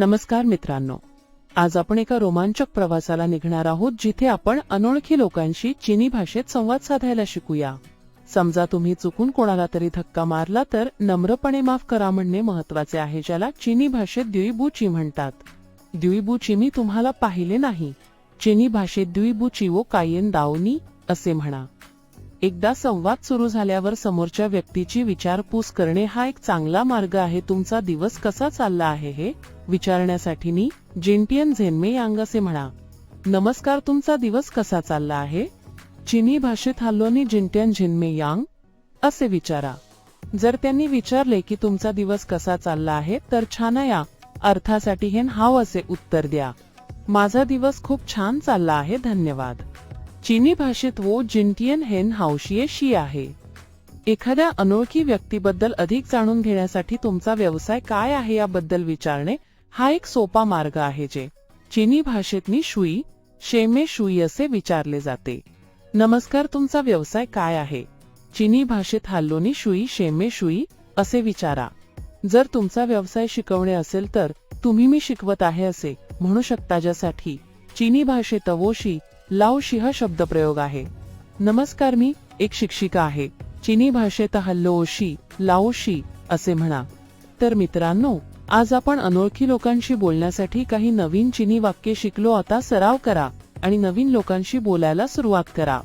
नमस्कार मित्रांनो. आज आपण एका रोमांचक प्रवासाला निघणार आहोत जिथे आपण अनोळखी लोकांशी चिनी भाषेत संवाद साधायला शिकूया. समजा तुम्ही चुकून कोणाला तरी धक्का मारला तर नम्रपणे माफ करा म्हणणे महत्त्वाचे आहे ज्याला चिनी भाषेत द्युईबुची म्हणतात. द्युईबुची मी तुम्हाला पाहिले नाही. चिनी भाषेत द्युईबुची वो कायेन दावनी असे म्हणा. एकदा संवाद सुरू झाल्यावर समोरच्या व्यक्तीची विचारपूस करणे हा एक चांगला मार्ग आहे. तुमचा दिवस कसा चालला आहे हे विचारण्यासाठी मी जिंटियन झेन्मे यांग असे म्हणा. नमस्कार तुमचा दिवस कसा चालला आहे? चिनी भाषेत हल्लोनी जिंटियन झिनमे यांग असे विचारा. जर त्यांनी विचारले की तुमचा दिवस कसा चालला आहे तर छानया अर्थासाठी हेन हाव असे उत्तर द्या. माझा दिवस खूप छान चालला आहे धन्यवाद. चीनी भाषेत वो जिंटियन हेन हावशिये शी आहे. एखाद्या अनोळखी व्यक्तीबद्दल अधिक जाणून घेण्यासाठी तुमचा व्यवसाय काय आहे याबद्दल विचारणे हा एक सोपा मार्ग आहे जे चीनी भाषेतनी शुई शेमे शुई असे विचारले जाते. नमस्कार तुमचा व्यवसाय काय आहे? चीनी भाषेत हल्लोनी शुई शेमे शुई असे विचारा. जर तुमचा व्यवसाय शिकवणे असेल तर तुम्ही मी शिकवत आहे असे म्हणू शकता ज्यासाठी चीनी भाषेत वोशी लाओशी हा शब्दप्रयोग आहे. नमस्कार मी एक शिक्षिका आहे. चिनी भाषेत हल्लोशी लाओशी असे म्हणा. तर मित्रांनो आज आपण अनोळखी लोकांशी बोलण्यासाठी काही नवीन चिनी वाक्य शिकलो आता सराव करा आणि नवीन लोकांशी बोलायला सुरुवात करा.